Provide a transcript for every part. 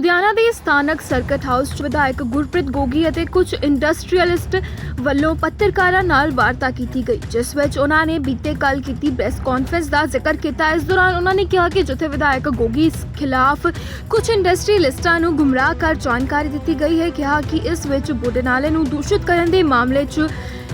ਲੁਧਿਆਣਾ ਦੇ ਸਥਾਨਕ circuit house 'ਚ ਵਿਧਾਇਕ ਗੁਰਪ੍ਰੀਤ ਗੋਗੀ ਅਤੇ ਕੁਝ ਇੰਡਸਟਰੀਅਲਿਸਟ ਵੱਲੋਂ ਪੱਤਰਕਾਰਾਂ ਨਾਲ ਵਾਰਤਾ ਕੀਤੀ ਗਈ, ਜਿਸ ਵਿੱਚ ਉਹਨਾਂ ਨੇ ਬੀਤੇ ਕੱਲ ਕੀਤੀ ਪ੍ਰੈਸ ਕਾਨਫਰੰਸ ਦਾ ਜ਼ਿਕਰ ਕੀਤਾ। ਇਸ ਦੌਰਾਨ ਉਹਨਾਂ ਨੇ ਕਿਹਾ ਕਿ ਜਿੱਥੇ ਵਿਧਾਇਕ ਗੋਗੀ ਖਿਲਾਫ ਕੁਝ ਇੰਡਸਟਰੀਅਲਿਸਟਾਂ ਨੂੰ ਗੁੰਮਰਾਹ ਕਰ ਜਾਣਕਾਰੀ ਦਿੱਤੀ ਗਈ ਹੈ, ਕਿਹਾ ਕਿ ਇਸ ਵਿੱਚ ਬੁੱਢੇ ਨਾਲੇ ਨੂੰ ਦੂਸ਼ਿਤ ਕਰਨ ਦੇ ਮਾਮਲੇ 'ਚ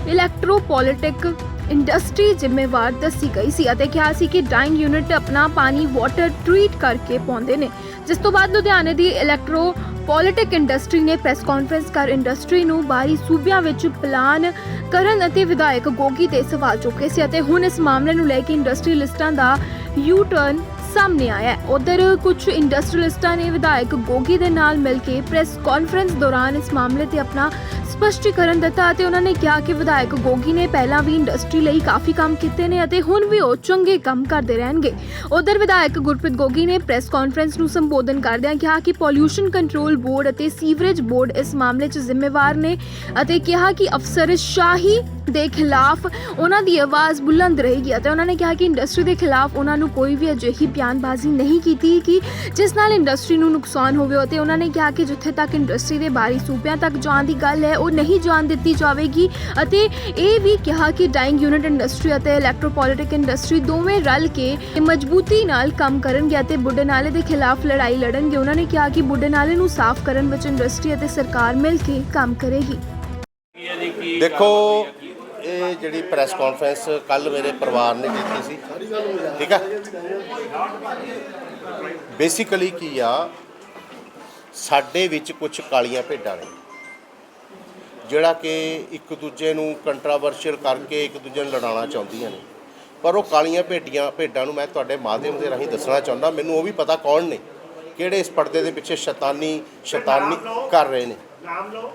ਇਲੈਕਟ੍ਰੋਪੋਲਿਟਿਕ ਇੰਡਸਟਰੀ ਜ਼ਿੰਮੇਵਾਰ ਦੱਸੀ ਗਈ ਸੀ ਅਤੇ ਕਿਹਾ ਸੀ ਕਿ ਡਾਈਂਗ ਯੂਨਿਟ ਆਪਣਾ ਪਾਣੀ ਵਾਟਰ ਟ੍ਰੀਟ ਕਰਕੇ ਪਾਉਂਦੇ ਨੇ। ਜਿਸ ਤੋਂ ਬਾਅਦ ਲੁਧਿਆਣੇ ਦੀ ਇਲੈਕਟ੍ਰੋ ਪੋਲਿਟਿਕ ਇੰਡਸਟਰੀ ਨੇ ਪ੍ਰੈਸ ਕਾਨਫਰੰਸ ਕਰ ਇੰਡਸਟਰੀ ਨੂੰ ਬਾਹਰੀ ਸੂਬਿਆਂ ਵਿੱਚ ਪਲਾਨ ਕਰਨ ਅਤੇ ਵਿਧਾਇਕ ਗੋਗੀ ਤੇ ਸਵਾਲ ਚੁੱਕੇ ਸੀ ਅਤੇ ਹੁਣ ਇਸ ਮਾਮਲੇ ਨੂੰ ਲੈ ਕੇ ਇੰਡਸਟਰੀਅਲਿਸਟਾਂ ਦਾ ਯੂ ਟਰਨ ਸਾਹਮਣੇ ਆਇਆ ਹੈ। ਉਧਰ ਕੁਝ ਇੰਡਸਟਰੀਅਲਿਸਟਾਂ ਨੇ ਵਿਧਾਇਕ ਗੋਗੀ ਦੇ ਨਾਲ ਮਿਲ ਕੇ ਪ੍ਰੈਸ ਕਾਨਫਰੰਸ ਦੌਰਾਨ ਇਸ ਮਾਮਲੇ ਤੇ ਆਪਣਾ ਸਪਸ਼ਟੀਕਰਨ ਦਿੱਤਾ ਅਤੇ ਉਹਨਾਂ ਨੇ ਕਿਹਾ ਕਿ ਵਿਧਾਇਕ ਗੋਗੀ ਨੇ ਪਹਿਲਾਂ ਵੀ ਇੰਡਸਟਰੀ ਲਈ ਕਾਫੀ ਕੰਮ ਕੀਤੇ ਨੇ ਅਤੇ ਹੁਣ ਵੀ ਉਹ ਚੰਗੇ ਕੰਮ ਕਰਦੇ ਰਹਿਣਗੇ। ਉਧਰ ਵਿਧਾਇਕ ਗੁਰਪ੍ਰੀਤ ਗੋਗੀ ਨੇ ਪ੍ਰੈਸ ਕਾਨਫਰੰਸ ਨੂੰ ਸੰਬੋਧਨ ਕਰਦਿਆਂ ਕਿਹਾ ਕਿ ਪੋਲਿਊਸ਼ਨ ਕੰਟਰੋਲ ਬੋਰਡ ਅਤੇ ਸੀਵਰੇਜ ਬੋਰਡ ਇਸ ਮਾਮਲੇ 'ਚ ਜ਼ਿੰਮੇਵਾਰ ਨੇ ਅਤੇ ਕਿਹਾ ਕਿ ਅਫਸਰ ਸ਼ਾਹੀ ਦੇ ਖਿਲਾਫ ਉਹਨਾਂ ਦੀ ਆਵਾਜ਼ ਬੁਲੰਦ ਰਹੇਗੀ ਅਤੇ ਉਹਨਾਂ ਨੇ ਕਿਹਾ ਕਿ ਇੰਡਸਟਰੀ ਦੇ ਖਿਲਾਫ ਉਹਨਾਂ ਨੂੰ ਕੋਈ ਵੀ ਅਜਿਹੀ ਬਿਆਨਬਾਜ਼ੀ ਨਹੀਂ ਕੀਤੀ ਕਿ ਜਿਸ ਨਾਲ ਇੰਡਸਟਰੀ ਨੂੰ ਨੁਕਸਾਨ ਹੋਵੇ ਅਤੇ ਉਹਨਾਂ ਨੇ ਕਿਹਾ ਕਿ ਜਿੱਥੇ ਤੱਕ ਇੰਡਸਟਰੀ ਦੇ ਬਾਹਰੀ ਸੂਬਿਆਂ ਤੱਕ ਜਾਣ ਦੀ ਗੱਲ ਹੈ ਉਹ ਨਹੀਂ ਜਾਣ ਦਿੱਤੀ ਜਾਵੇਗੀ ਅਤੇ ਇਹ ਵੀ ਕਿਹਾ ਕਿ ਡਾਈਂਗ ਯੂਨਿਟ ਇੰਡਸਟਰੀ ਅਤੇ ਇਲੈਕਟ੍ਰੋਪੋਲਿਟਿਕ ਇੰਡਸਟਰੀ ਦੋਵੇਂ ਰਲ ਕੇ ਮਜ਼ਬੂਤੀ ਨਾਲ ਕੰਮ ਕਰਨਗੇ ਅਤੇ ਬੁੱਢੇ ਨਾਲੇ ਦੇ ਖਿਲਾਫ ਲੜਾਈ ਲੜਨਗੇ। ਉਹਨਾਂ ਨੇ ਕਿਹਾ ਕਿ ਬੁੱਢੇ ਨਾਲੇ ਨੂੰ ਸਾਫ਼ ਕਰਨ ਵਿੱਚ ਇੰਡਸਟਰੀ ਅਤੇ ਸਰਕਾਰ ਮਿਲ ਕੇ ਕੰਮ ਕਰੇਗੀ। ਦੇਖੋ, ਇਹ ਜਿਹੜੀ ਪ੍ਰੈਸ ਕਾਨਫਰੰਸ ਕੱਲ ਮੇਰੇ ਪਰਿਵਾਰ ਨੇ ਕੀਤੀ ਸੀ, ਠੀਕ ਆ? ਬੇਸਿਕਲੀ ਕੀ ਆ, ਸਾਡੇ ਵਿੱਚ ਕੁਝ ਕਾਲੀਆਂ ਭੇਡਾਂ ਨੇ। ਜਿਹੜਾ ਕਿ ਇੱਕ ਦੂਜੇ ਨੂੰ ਕੰਟਰਾਵਰਸ਼ੀਅਲ ਕਰਕੇ ਇੱਕ ਦੂਜੇ ਨੂੰ ਲੜਾਉਣਾ ਚਾਹੁੰਦੀਆਂ ਨੇ। ਪਰ ਉਹ ਕਾਲੀਆਂ ਭੇਡੀਆਂ, ਭੇਡਾਂ ਨੂੰ ਮੈਂ ਤੁਹਾਡੇ ਮਾਧਿਅਮ ਦੇ ਰਾਹੀਂ ਦੱਸਣਾ ਚਾਹੁੰਦਾ, ਮੈਨੂੰ ਉਹ ਵੀ ਪਤਾ ਕੌਣ ਨੇ, ਕਿਹੜੇ ਇਸ ਪਰਦੇ ਦੇ ਪਿੱਛੇ ਸ਼ੈਤਾਨੀ ਸ਼ੈਤਾਨੀ ਕਰ ਰਹੇ ਨੇ।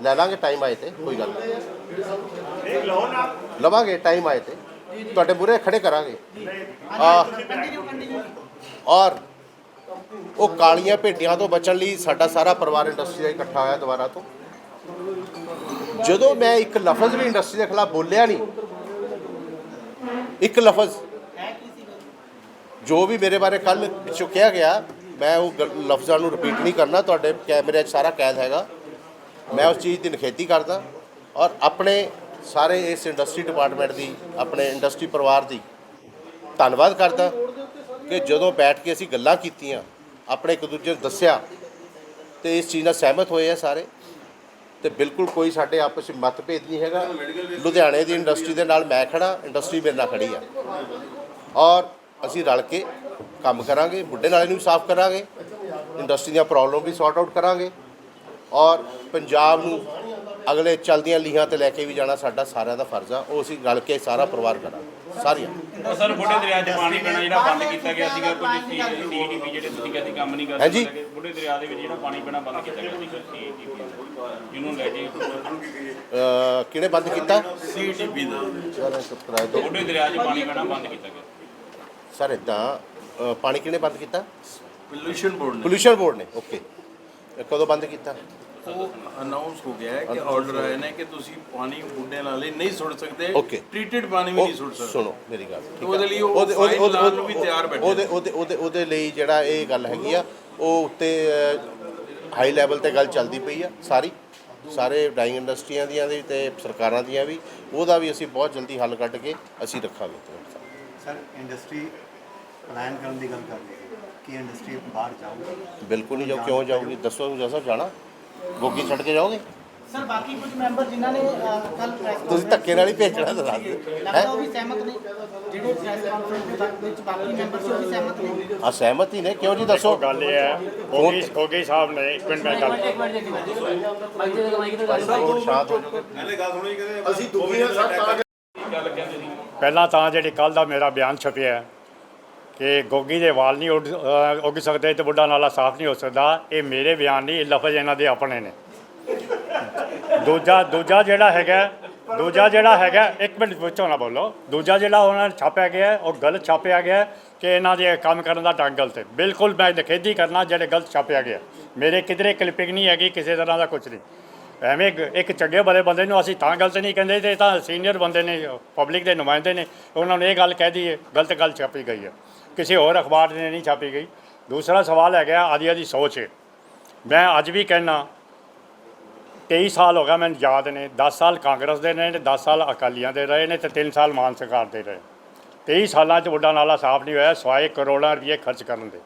ਲੈ ਲਾਂਗੇ ਟਾਈਮ ਆਏ ਤੇ, ਕੋਈ ਗੱਲ ਨਹੀਂ। ਲਵਾਂਗੇ ਟਾਈਮ ਆਏ ਤੇ। ਤੁਹਾਡੇ ਮੂਹਰੇ ਖੜੇ ਕਰਾਂਗੇ। ਆ, ਔਰ ਉਹ ਕਾਲੀਆਂ ਭੇਟੀਆਂ ਤੋਂ ਬਚਣ ਲਈ ਸਾਡਾ ਸਾਰਾ ਪਰਿਵਾਰ ਇੰਡਸਟਰੀ ਦਾ ਇਕੱਠਾ ਹੋਇਆ ਦੁਬਾਰਾ ਤੋਂ। ਜਦੋਂ ਮੈਂ ਇੱਕ ਲਫ਼ਜ਼ ਵੀ ਇੰਡਸਟਰੀ ਦੇ ਖਿਲਾਫ ਬੋਲਿਆ ਨਹੀਂ, ਇੱਕ ਲਫ਼ਜ਼ ਜੋ ਵੀ ਮੇਰੇ ਬਾਰੇ ਕੱਲ ਪਿੱਛੋਂ ਕਿਹਾ ਗਿਆ, ਮੈਂ ਉਹ ਗ- ਲਫ਼ਜ਼ਾਂ ਨੂੰ ਰਿਪੀਟ ਨਹੀਂ ਕਰਨਾ, ਤੁਹਾਡੇ ਕੈਮਰੇ 'ਚ ਸਾਰਾ ਕੈਦ ਹੈਗਾ। ਮੈਂ ਉਸ ਚੀਜ਼ ਦੀ ਨਿਖੇਧੀ ਕਰਦਾ ਔਰ ਆਪਣੇ ਸਾਰੇ ਇਸ ਇੰਡਸਟਰੀ ਡਿਪਾਰਟਮੈਂਟ ਦੀ, ਆਪਣੇ ਇੰਡਸਟਰੀ ਪਰਿਵਾਰ ਦੀ ਧੰਨਵਾਦ ਕਰਦਾ ਕਿ ਜਦੋਂ ਬੈਠ ਕੇ ਅਸੀਂ ਗੱਲਾਂ ਕੀਤੀਆਂ, ਆਪਣੇ ਇੱਕ ਦੂਜੇ ਨੂੰ ਦੱਸਿਆ ਤੇ ਇਸ ਚੀਜ਼ ਨਾਲ ਸਹਿਮਤ ਹੋਏ ਆ ਸਾਰੇ। ਤੇ ਬਿਲਕੁਲ ਕੋਈ ਸਾਡੇ ਆਪਸ ਵਿੱਚ ਮਤਭੇਦ ਨਹੀਂ ਹੈਗਾ। ਲੁਧਿਆਣੇ ਦੀ ਇੰਡਸਟਰੀ ਦੇ ਨਾਲ ਮੈਂ ਖੜਾ ਇੰਡਸਟਰੀ ਮੇਰੇ ਨਾਲ ਖੜੀ ਆ। ਔਰ ਅਸੀਂ ਰਲ ਕੇ ਕੰਮ ਕਰਾਂਗੇ, ਬੁੱਢੇ ਨਾਲੇ ਨੂੰ ਸਾਫ਼ ਕਰਾਂਗੇ ਇੰਡਸਟਰੀ ਦੀਆਂ ਪ੍ਰੋਬਲਮ ਵੀ ਸੌਰਟ ਆਊਟ ਕਰਾਂਗੇ ਔਰ ਪੰਜਾਬ ਨੂੰ ਅਗਲੇ ਚਲਦੀਆਂ ਲੀਹਾਂ ਤੇ ਲੈ ਕੇ ਵੀ ਜਾਣਾ ਸਾਡਾ ਸਾਰਿਆਂ ਦਾ ਫਰਜ਼ ਆ। ਉਹ ਅਸੀਂ ਰਲ ਕੇ ਸਾਰਾ ਪਰਿਵਾਰ ਕਰਾਂਗੇ। ਸਾਰੀਆਂ। ਉਹ ਸਰ ਬੁੱਢੇ ਦਰਿਆ 'ਚ ਪਾਣੀ ਪੈਣਾ ਜਿਹੜਾ ਬੰਦ ਕੀਤਾ ਗਿਆ ਸੀਗਾ ਕੁਝ ਸੀਟੀਪੀ ਜਿਹੜੇ ਤੁਸੀਂ ਕਹਿੰਦੇ ਕੰਮ ਨਹੀਂ ਕਰ ਹਾਂਜੀ। ਸਕਦੇ ਬੁੱਢੇ ਦਰਿਆ ਦੇ ਵਿੱਚ ਜਿਹੜਾ ਪਾਣੀ ਪੈਣਾ ਬੰਦ ਕੀਤਾ ਗਿਆ ਸੀਗਾ ਸੀਟੀਪੀ ਜਿਹਨੂੰ ਲੈ ਕੇ ਅਹ ਕਿਹਨੇ ਬੰਦ ਕੀਤਾ? ਸੀਟੀਪੀ ਦਾ। ਚਲੋ ਚੁੱਪ ਕਰਾ ਦਿਓ ਬੁੱਢੇ ਦਰਿਆ 'ਚ ਪਾਣੀ ਪੈਣਾ ਬੰਦ ਕੀਤਾ ਗਿਆ। ਸਰ ਇਦਾਂ ਪਾਣੀ ਕਿਹਨੇ ਬੰਦ ਕੀਤਾ? ਪੋਲੂਸ਼ਨ ਬੋਰਡ ਨੇ। ਪੋਲੂਸ਼ਨ ਬੋਰਡ ਨੇ ਓਕੇ। ਕਦੋਂ ਬੰਦ ਕੀਤਾ? ਉਹ ਅਨਾਉਂਸ ਹੋ ਗਿਆ ਹੈ ਕਿ ਆਰਡਰ ਆਏ ਨੇ ਕਿ ਤੁਸੀਂ ਪਾਣੀ ਬੁੱਢੇ ਨਾਲੇ ਨਹੀਂ ਸੁੱਟ ਸਕਦੇ. ਟ੍ਰੀਟਡ ਪਾਣੀ ਵੀ ਨਹੀਂ ਸੁੱਟ ਸਕਦੇ। ਸੁਣੋ ਮੇਰੀ ਗੱਲ ਉਹਦੇ। ਲਈ ਉਹ ਉਹਦੇ- ਉਹਦੇ- ਉਹਦੇ- ਨੂੰ ਵੀ ਤਿਆਰ ਬੈਠੇ ਉਹਦੇ ਉਹਦੇ ਉਹਦੇ ਉਹਦੇ ਲਈ ਜਿਹੜਾ ਇਹ ਗੱਲ ਹੈਗੀ ਆ ਉਹ ਉੱਤੇ ਹਾਈ ਲੈਵਲ ਤੇ ਗੱਲ ਚੱਲਦੀ ਪਈ ਆ ਸਾਰੀ। ਸਾਰੇ ਡਾਈਂਗ ਇੰਡਸਟਰੀਆਂ ਦੀਆਂ ਵੀ ਤੇ ਸਰਕਾਰਾਂ ਦੀਆਂ ਵੀ। ਉਹਦਾ ਵੀ ਅਸੀਂ ਬਹੁਤ ਜਲਦੀ ਹੱਲ ਕੱਢ ਕੇ ਅਸੀਂ ਰੱਖਾਂਗੇ। ਸਰ ਇੰਡਸਟਰੀ ਪਲਾਨ ਕਰਨ ਦੀ ਗੱਲ ਕਰ ਰਹੇ ਕਿ ਇੰਡਸਟਰੀ ਬਾਹਰ ਜਾਊਗੀ? ਬਿਲਕੁਲ ਨਹੀਂ ਜਾਓ ਕਿਉਂ ਜਾਊਗੀ? ਦੱਸੋ ਜਸਰ ਜਾਣਾ? ਗੋਗੀ ਛੱਡ ਕੇ ਜਾਓਗੇ? ਸਰ ਬਾਕੀ ਕੁਝ ਮੈਂਬਰ ਜਿਨ੍ਹਾਂ ਨੇ ਕੱਲ ਪ੍ਰੈਸ ਤੁਸੀਂ ਧੱਕੇ ਨਾਲ ਹੀ ਭੇਜਣਾ ਦੱਸ ਦਿਓ। ਲੱਗਦਾ ਹੈ? ਉਹ ਵੀ ਸਹਿਮਤ ਨੇ। ਜਿਹੜੇ ਪ੍ਰੈਸ ਕਾਨਫਰੰਸ ਵਿੱਚ ਬਾਕੀ ਮੈਂਬਰ ਸੀ ਉਹ ਵੀ ਸਹਿਮਤ ਨੇ। ਆ ਸਹਿਮਤ ਹੀ ਨੇ। ਕਿਉਂ ਜੀ ਦੱਸੋ? ਗੱਲ ਇਹ ਹੈ ਗੋਗੀ ਗੋਗੀ ਸਾਹਿਬ ਨੇ ਇੱਕ ਮਿੰਟ ਮੈਂ ਗੱਲ ਹੁਣ ਸ਼ਾਂਤ ਹੋ ਜਾਓਗੇ ਪਹਿਲਾਂ ਤਾਂ ਜਿਹੜੀ ਕੱਲ ਦਾ ਮੇਰਾ ਬਿਆਨ ਛਪਿਆ ਹੈ ਕਿ ਗੋਗੀ ਦੇ ਵਾਲ ਨਹੀਂ ਉੱਡ ਅ, ਉੱਗ ਸਕਦੇ ਤੇ ਬੁੱਢਾ ਨਾਲਾ ਸਾਫ਼ ਨਹੀਂ ਹੋ ਸਕਦਾ। ਇਹ ਮੇਰੇ ਬਿਆਨ ਨਹੀਂ ਇਹ ਲਫ਼ਜ਼ ਇਹਨਾਂ ਦੇ ਆਪਣੇ ਨੇ। ਦੂਜਾ ਦੂਜਾ ਜਿਹੜਾ ਹੈਗਾ ਦੂਜਾ ਜਿਹੜਾ ਹੈਗਾ ਇੱਕ ਮਿੰਟ ਵਿੱਚੋਂ ਨਾ ਬੋਲੋ। ਦੂਜਾ ਜਿਹੜਾ ਉਹਨਾਂ ਨੇ ਛਾਪਿਆ ਗਿਆ ਹੈ, ਉਹ ਗਲਤ ਛਾਪਿਆ ਗਿਆ ਹੈ ਕਿ ਇਹਨਾਂ ਦੇ ਕੰਮ ਕਰਨ ਦਾ ਢੰਗ ਗਲਤ ਹੈ। ਬਿਲਕੁਲ ਮੈਂ ਨਿਖੇਧੀ ਕਰਨਾ ਜਿਹੜੇ ਗਲਤ ਛਾਪਿਆ ਗਿਆ। ਮੇਰੇ ਕਿਧਰੇ ਕਲਿੱਪਿੰਗ ਨਹੀਂ ਹੈਗੀ ਕਿਸੇ ਤਰ੍ਹਾਂ ਦਾ ਕੁਝ ਨਹੀਂ। ਐਵੇਂ ਇੱਕ- ਇੱਕ ਚੰਗੇ ਬੜੇ ਬੰਦੇ ਨੂੰ ਅਸੀਂ ਤਾਂ ਗਲਤ ਨਹੀਂ ਕਹਿੰਦੇ ਤੇ ਤਾਂ ਸੀਨੀਅਰ ਬੰਦੇ ਨੇ ਪਬਲਿਕ ਦੇ ਨੁਮਾਇੰਦੇ ਨੇ ਉਹਨਾਂ ਨੂੰ ਇਹ ਗੱਲ ਕਹਿ ਦਈਏ ਗਲਤ ਗੱਲ ਛਾਪੀ ਗਈ ਹੈ। ਕਿਸੇ ਹੋਰ ਅਖਬਾਰ ਨੇ ਨਹੀਂ ਛਾਪੀ ਗਈ। ਦੂਸਰਾ ਸਵਾਲ ਹੈਗਾ ਆਦੀ ਦੀ ਸੋਚ। ਮੈਂ ਅੱਜ ਵੀ ਕਹਿਣਾ 23 ਸਾਲ ਹੋ ਗਿਆ ਮੈਨੂੰ ਯਾਦ ਨੇ 10 ਸਾਲ ਕਾਂਗਰਸ ਦੇ ਨੇ ਤੇ 10 ਸਾਲ ਅਕਾਲੀਆਂ ਦੇ ਰਹੇ ਨੇ ਤੇ 3 ਸਾਲ ਮਾਨ ਸਰਕਾਰ ਦੇ ਰਹੇ 23 ਸਾਲਾਂ 'ਚ ਵੱਡਾ ਨਾਲਾ ਸਾਫ਼ ਨਹੀਂ ਹੋਇਆ, ਸਵਾਏ ਕਰੋੜਾਂ ਰੁਪਏ ਖਰਚ ਕਰਨ ਦੇ।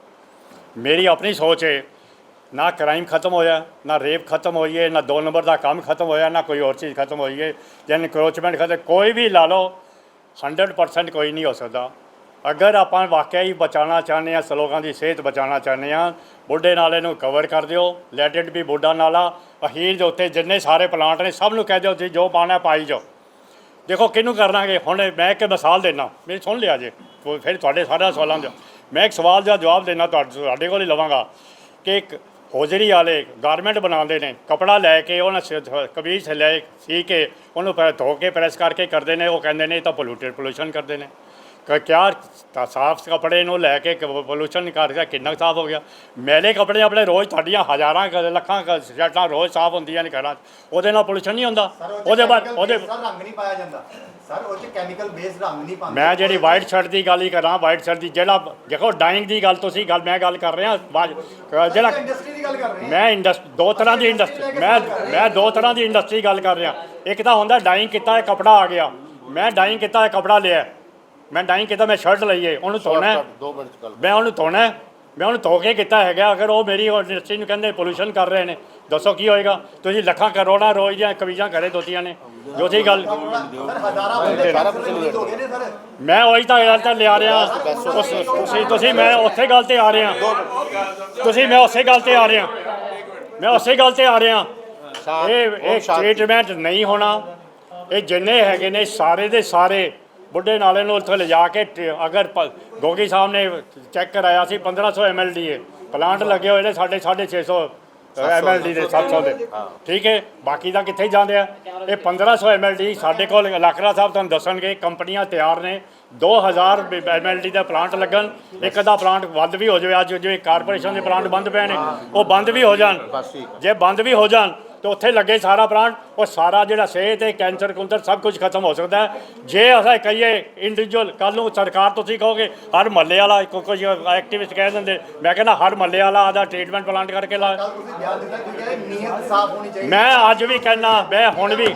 ਮੇਰੀ ਆਪਣੀ ਸੋਚ ਹੈ ਨਾ ਕ੍ਰਾਈਮ ਖਤਮ ਹੋਇਆ, ਨਾ ਰੇਪ ਖਤਮ ਹੋਈ ਹੈ ਨਾ ਦੋ ਨੰਬਰ ਦਾ ਕੰਮ ਖਤਮ ਹੋਇਆ, ਨਾ ਕੋਈ ਹੋਰ ਚੀਜ਼ ਖਤਮ ਹੋਈ ਹੈ ਜਾਂ ਇਨਕਰੋਚਮੈਂਟ ਖਤਮ, ਕੋਈ ਵੀ ਲਾ ਲਓ 100% ਕੋਈ ਨਹੀਂ ਹੋ ਸਕਦਾ। ਅਗਰ ਆਪਾਂ ਵਾਕਿਆ ਹੀ ਬਚਾਉਣਾ ਚਾਹੁੰਦੇ ਹਾਂ ਲੋਕਾਂ ਦੀ ਸਿਹਤ ਬਚਾਉਣਾ ਚਾਹੁੰਦੇ ਹਾਂ, ਬੁੱਢੇ ਨਾਲੇ ਨੂੰ ਕਵਰ ਕਰ ਦਿਓ ਲੈਟ ਇਟ ਵੀ ਬੁੱਢਾ ਨਾਲਾ ਅਹੀਰ ਦੇ ਉੱਤੇ ਜਿੰਨੇ ਸਾਰੇ ਪਲਾਂਟ ਨੇ, ਸਭ ਨੂੰ ਕਹਿ ਦਿਓ ਤੁਸੀਂ ਜੋ ਪਾਣਾ ਪਾਈ ਜਾਓ। ਦੇਖੋ, ਕਿਹਨੂੰ ਕਰਨਾਗੇ ਹੁਣ ਮੈਂ ਇੱਕ ਮਿਸਾਲ ਦੇਣਾ ਮੇਰੀ ਸੁਣ ਲਿਆ ਜੇ ਫਿਰ ਤੁਹਾਡੇ ਸਾਰਿਆਂ ਸਵਾਲਾਂ ਦਾ। ਮੈਂ ਇੱਕ ਸਵਾਲ ਦਾ ਜਵਾਬ ਦੇਣਾ ਤੁਹਾਡੇ ਤੁਹਾਡੇ ਕੋਲ ਹੀ ਲਵਾਂਗਾ ਕਿ ਇੱਕ ਹੋਜਰੀ ਵਾਲੇ ਗਾਰਮੈਂਟ ਬਣਾਉਂਦੇ ਨੇ, ਕਪੜਾ ਲੈ ਕੇ, ਉਹਨਾਂ ਸ- ਕਮੀਜ਼ ਲੈ ਸੀ ਕੇ, ਉਹਨੂੰ ਧੋ ਕੇ ਪ੍ਰੈਸ ਕਰਕੇ ਕਰਦੇ ਨੇ, ਉਹ ਕਹਿੰਦੇ ਨੇ ਇਹ ਤਾਂ ਪੋਲੂਟਡ ਪੋਲੂਸ਼ਨ ਕਰਦੇ ਨੇ। ਕ- ਕਿਆ ਤਾਂ ਸਾਫ਼ ਕੱਪੜੇ ਨੂੰ ਲੈ ਕੇ ਪੋਲੂਸ਼ਨ ਕਰਦਾ ਕਿੰਨਾ ਕੁ ਸਾਫ਼ ਹੋ ਗਿਆ। ਮੈਲੇ ਕੱਪੜੇ ਆਪਣੇ ਰੋਜ਼ ਤੁਹਾਡੀਆਂ ਹਜ਼ਾਰਾਂ ਕ- ਲੱਖਾਂ ਕ- ਸ਼ਰਟਾਂ ਰੋਜ਼ ਸਾਫ਼ ਹੁੰਦੀਆਂ ਨੇ ਘਰਾਂ 'ਚ। ਉਹਦੇ ਨਾਲ ਪੋਲੂਸ਼ਨ ਨਹੀਂ ਹੁੰਦਾ। ਉਹਦੇ ਬਾਅਦ ਉਹਦੇ ਰੰਗ ਨਹੀਂ ਪਾਇਆ ਜਾਂਦਾ। ਸਰ ਉਹ ਚ ਕੈਮੀਕਲ ਬੇਸਡ ਰੰਗ ਨਹੀਂ ਪਾਉਂਦੇ। ਮੈਂ ਜਿਹੜੀ ਵਾਈਟ ਸ਼ਰਟ ਦੀ ਗੱਲ ਹੀ ਕਰਾਂ ਵਾਈਟ ਸ਼ਰਟ ਦੀ ਜਿਹੜਾ ਦੇਖੋ ਡਾਈਂਗ ਦੀ ਗੱਲ ਤੁਸੀਂ ਗੱਲ ਮੈਂ ਗੱਲ ਕਰ ਰਿਹਾ ਅ, ਜਿਹੜਾ ਇੰਡਸਟਰੀ ਦੀ ਗੱਲ ਕਰ ਰਹੇ ਹਾਂ। ਮੈਂ ਇੰਡਸ ਦੋ ਤਰ੍ਹਾਂ ਦੀ ਇੰਡਸਟਰੀ ਮੈਂ ਮੈਂ ਦੋ ਤਰ੍ਹਾਂ ਦੀ ਇੰਡਸਟਰੀ ਗੱਲ ਕਰ ਰਿਹਾ। ਇੱਕ ਤਾਂ ਹੁੰਦਾ ਡਾਈਂਗ ਕੀਤਾ ਹੈ ਕਪੜਾ ਆ ਗਿਆ। ਮੈਂ ਡਾਈਂਗ ਕੀਤਾ ਹੈ ਕਪੜਾ ਲਿਆ। ਮੈਂ ਡਾਈਂਗ ਕੀਤਾ ਮੈਂ ਸ਼ਰਟ ਲਈ ਹੈ ਉਹਨੂੰ ਧੋਣਾ ਹੈ। 2 ਮਿੰਟ ਚ ਗੱਲ ਮੈਂ ਉਹਨੂੰ ਧੋਣਾ ਹੈ, ਮੈਂ ਉਹਨੂੰ ਧੋ ਕੇ ਕੀਤਾ ਹੈਗਾ। ਅਗਰ ਉਹ ਮੇਰੀ ਇੰਡਸਟਰੀ ਨੂੰ ਕਹਿੰਦੇ ਪੋਲੂਸ਼ਨ ਕਰ ਰਹੇ ਨੇ ਦੱਸੋ ਕੀ ਹੋਏਗਾ? ਤੁਸੀਂ ਲੱਖਾਂ ਕਰੋੜਾਂ ਰੋਜ਼ ਦੀਆਂ ਕਮੀਜ਼ਾਂ ਘਰੇ ਧੋਤੀਆਂ ਨੇ। ਜੋ ਗੱਲ। ਸਰ ਹਜ਼ਾਰਾਂ ਬੰਦੇ ਸਾਰਾ ਕੈਂਸਰ ਕੁਛ ਦੇ ਮਰੀਜ਼ ਹੋ ਗਏ ਨੇ ਸਰ। ਮੈਂ ਉਹੀ ਤਾਂ ਗੱਲ ਤਾਂ ਲਿਆ ਰਿਹਾ। ਉਸ- ਤੁਸੀਂ ਤੁਸੀਂ ਮੈਂ ਉਸੇ ਗੱਲ ਤੇ ਆ ਰਿਹਾ। ਤੁਸੀਂ ਮੈਂ ਉਸੇ ਗੱਲ ਤੇ ਆ ਰਿਹਾ। ਮੈਂ ਉਸੇ ਗੱਲ ਤੇ ਆ ਰਿਹਾ। ਸ਼ਾਂਤ- ਇਹ ਇਹ ਸ਼ਾਂਤ- ਟ੍ਰੀਟਮੈਂਟ ਨਹੀਂ ਹੋਣਾ। ਇਹ ਜਿੰਨੇ ਹੈਗੇ ਨੇ ਸਾਰੇ ਦੇ ਸਾਰੇ ਬੁੱਢੇ ਨਾਲੇ ਨੂੰ ਉੱਥੇ ਲਿਜਾ ਕੇ ਟ- ਅਗਰ ਪ- ਗੋਗੀ ਸਾਹਿਬ ਨੇ ਚੈੱਕ ਕਰਾਇਆ ਸੀ 1500 ਐਮਐਲਡੀ ਹੈ ਪਲਾਂਟ ਲੱਗੇ ਹੋਏ ਨੇ ਸਾਡੇ 650 ਐਮਐਲਡੀ ਦੇ 700 ਦੇ। ਠੀਕ ਹੈ ਬਾਕੀ ਦਾ ਕਿੱਥੇ ਜਾਂਦੇ ਆ? ਇਹ 1500 ਐਮਐਲਡੀ ਸਾਡੇ ਕੋਲ ਲਾਕਰਾ ਸਾਹਿਬ ਤੁਹਾਨੂੰ ਦੱਸਣਗੇ ਕੰਪਨੀਆਂ ਤਿਆਰ ਨੇ। 2000 ਐਮਐਲਡੀ ਦਾ ਪਲਾਂਟ ਲੱਗਣ ਇੱਕ ਅੱਧਾ ਪਲਾਂਟ ਬੰਦ ਵੀ ਹੋ ਜਾਵੇ। ਅੱਜ ਜਿਵੇਂ ਕਾਰਪੋਰੇਸ਼ਨ ਦੇ ਪਲਾਂਟ ਬੰਦ ਪਏ ਨੇ ਉਹ ਬੰਦ ਵੀ ਹੋ ਜਾਣ। ਜੇ ਬੰਦ ਵੀ ਹੋ ਜਾਣ ਤੇ ਉੱਥੇ ਲੱਗੇ ਸਾਰਾ ਪ੍ਰਾਂਤ ਉਹ ਸਾਰਾ ਜਿਹੜਾ ਸਿਹਤ ਤੇ ਕੈਂਸਰ ਕੁੰਸਰ ਸਭ ਕੁਝ ਖਤਮ ਹੋ ਸਕਦਾ ਹੈ। ਜੇ ਅਸੀਂ ਕਹੀਏ ਇੰਡੀਵਿਜੂਅਲ ਕੱਲ ਨੂੰ ਸਰਕਾਰ ਤੁਸੀਂ ਕਹੋਗੇ ਹਰ ਮਹੱਲੇ ਵਾਲਾ ਕੋਈ ਕੋਈ ਐਕਟਿਵਿਸਟ ਕਹਿ ਦਿੰਦੇ ਮੈਂ ਕਹਿੰਦਾ ਹਰ ਮਹੱਲੇ ਵਾਲਾ ਆਦਾ ਟ੍ਰੀਟਮੈਂਟ ਪਲਾਂਟ ਕਰਕੇ ਲਾ। ਕਹਿੰਦੇ ਮੈਂ ਅੱਜ ਵੀ ਕਹਿਣਾ ਮੈਂ ਹੁਣ ਵੀ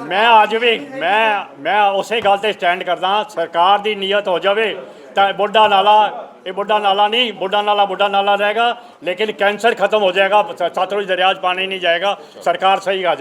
ਮੈਂ ਅੱਜ ਵੀ ਮੈਂ ਮੈਂ ਉਸੇ ਗੱਲ ਤੇ ਸਟੈਂਡ ਕਰਦਾ ਸਰਕਾਰ ਦੀ ਨੀਅਤ ਹੋ ਜਾਵੇ ਤਾਂ ਬੁੱਢਾ ਨਾਲਾ ਇਹ ਬੁੱਢਾ ਨਾਲਾ ਨਹੀਂ ਬੁੱਢਾ ਨਾਲਾ ਬੁੱਢਾ ਨਾਲਾ ਰਹੇਗਾ ਲੇਕਿਨ ਕੈਂਸਰ ਖਤਮ ਹੋ ਜਾਏਗਾ ਸਤਲੁਜ ਦਰਿਆ 'ਚ ਪਾਣੀ ਨਹੀਂ ਜਾਏਗਾ ਸਰਕਾਰ ਸਹੀ ਆ।